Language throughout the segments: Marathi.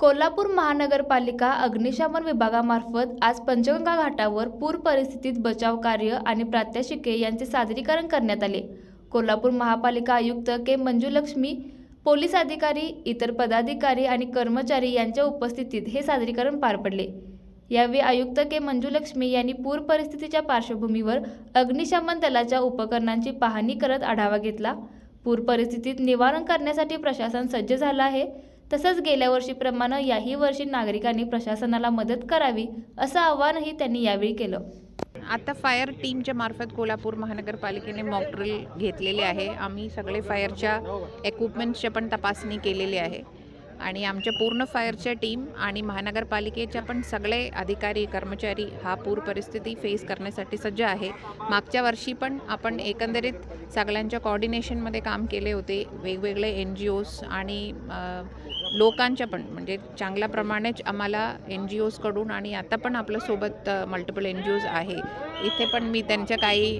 कोल्हापूर महानगरपालिका अग्निशमन विभागामार्फत आज पंचगंगा घाटावर पूर परिस्थितीत बचाव कार्य आणि प्रात्यक्षिके यांचे सादरीकरण करण्यात आले. कोल्हापूर महापालिका आयुक्त के मंजुलक्ष्मी पोलीस अधिकारी इतर पदाधिकारी आणि कर्मचारी यांच्या उपस्थितीत हे सादरीकरण पार पडले. यावेळी आयुक्त के मंजुलक्ष्मी यांनी पूर परिस्थितीच्या पार्श्वभूमीवर अग्निशमन दलाच्या उपकरणांची पाहणी करत आढावा घेतला. पूर परिस्थितीत निवारण करण्यासाठी प्रशासन सज्ज झालं आहे. तसंच गेल्या वर्षीप्रमाणे याही वर्षी नागरिकांनी प्रशासनाला मदत करावी असं आवाहनही त्यांनी यावेळी केलं. आता फायर टीमच्या मार्फत कोल्हापूर महानगरपालिकेने मॉकड्रिल घेतलेले आहे. आम्ही सगळे फायरच्या इक्विपमेंट्सच्या पण तपासणी केलेली आहे. आणि आमच्या पूर्ण फायरच्या टीम आणि महानगरपालिकेच्या पण सगळे अधिकारी कर्मचारी हा पूर परिस्थिती फेस करण्यासाठी सज्ज आहे. मागच्या वर्षी पण आपण एकंदरीत सगळ्यांच्या कॉर्डिनेशनमध्ये काम केले होते. वेगवेगळे एन जी ओज आणि लोकांच्या पण म्हणजे चांगल्या प्रमाणेच आम्हाला एन जी ओजकडून आणि आता पण आपल्यासोबत मल्टिपल एन जी ओज आहे. इथे पण मी त्यांच्या काही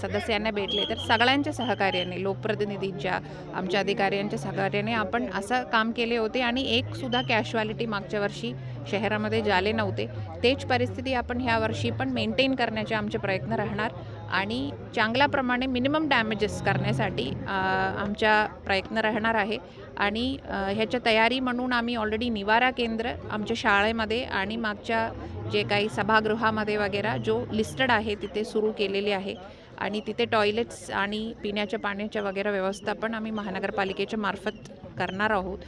सदस्यांना भेटले तर सगळ्यांच्या सहकार्याने लोकप्रतिनिधींच्या आमच्या अधिकाऱ्यांच्या सहकार्याने आपण असं काम केले होते आणि एकसुद्धा सुद्धा मागच्या वर्षी शहरामध्ये झाले नव्हते. तेच परिस्थिती आपण ह्या वर्षी पण मेंटेन करण्याचे आमचे प्रयत्न राहणार आणि चांगल्याप्रमाणे मिनिमम डॅमेजेस करण्यासाठी आमच्या प्रयत्न राहणार आहे. आणि ह्याच्या तयारी म्हणून आम्ही ऑलरेडी निवारा केंद्र आमच्या शाळेमध्ये आणि मागच्या जे काही सभागृहामध्ये वगैरे जो लिस्टेड आहे तिथे सुरू केलेले आहे. आणि तिथे टॉयलेट्स आणि पिण्याच्या पाण्याच्या वगैरे व्यवस्था पण आम्ही महानगरपालिकेच्या मार्फत करणार आहोत.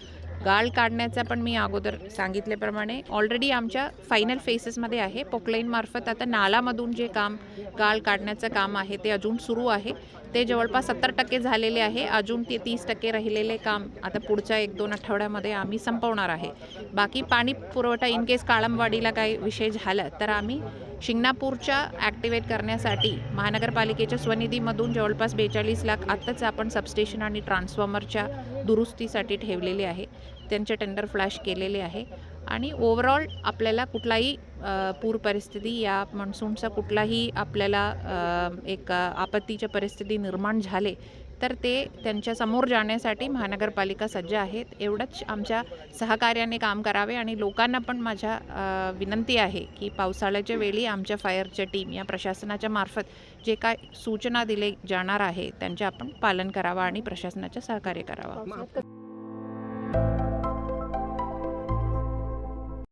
गाळ काढण्याचा पण मी अगोदर सांगितल्याप्रमाणे ऑलरेडी आमच्या फायनल फेसेसमध्ये आहे. पोकलाईनमार्फत आता नालामधून जे काम गाळ काढण्याचं काम आहे ते अजून सुरू आहे. ते जवळपास सत्तर टक्के झालेले आहे. अजून ते तीस टक्के राहिलेले काम आता पुढच्या एक दोन आठवड्यामध्ये आम्ही संपवणार आहे. बाकी पाणी पुरवठा इन केस काळंबवाडीला काही विषय झाला तर आम्ही शिंगणापूरच्या ॲक्टिवेट करण्यासाठी महानगरपालिकेच्या स्वनिधीमधून जवळपास बेचाळीस लाख आत्ताच आपण सबस्टेशन आणि ट्रान्सफॉर्मरच्या दुरुस्तीसाठी ठेवलेले आहे. त्यांचे टेंडर फ्लॅश केलेले आहे. आणि ओव्हरऑल आपल्याला कुठलाही पूर परिस्थिती या मान्सूनचा कुठलाही आपल्याला एक आपत्तीच्या परिस्थिती निर्माण झाले तर ते त्यांच्यासमोर जाण्यासाठी महानगरपालिका सज्ज आहेत. एवढंच आमच्या सहकार्याने काम करावे आणि लोकांना पण माझ्या विनंती आहे की पावसाळ्याच्या वेळी आमच्या फायरच्या टीम या प्रशासनाच्या मार्फत जे काय सूचना दिले जाणार आहे त्यांचे आपण पालन करावं आणि प्रशासनाचे सहकार्य करावं.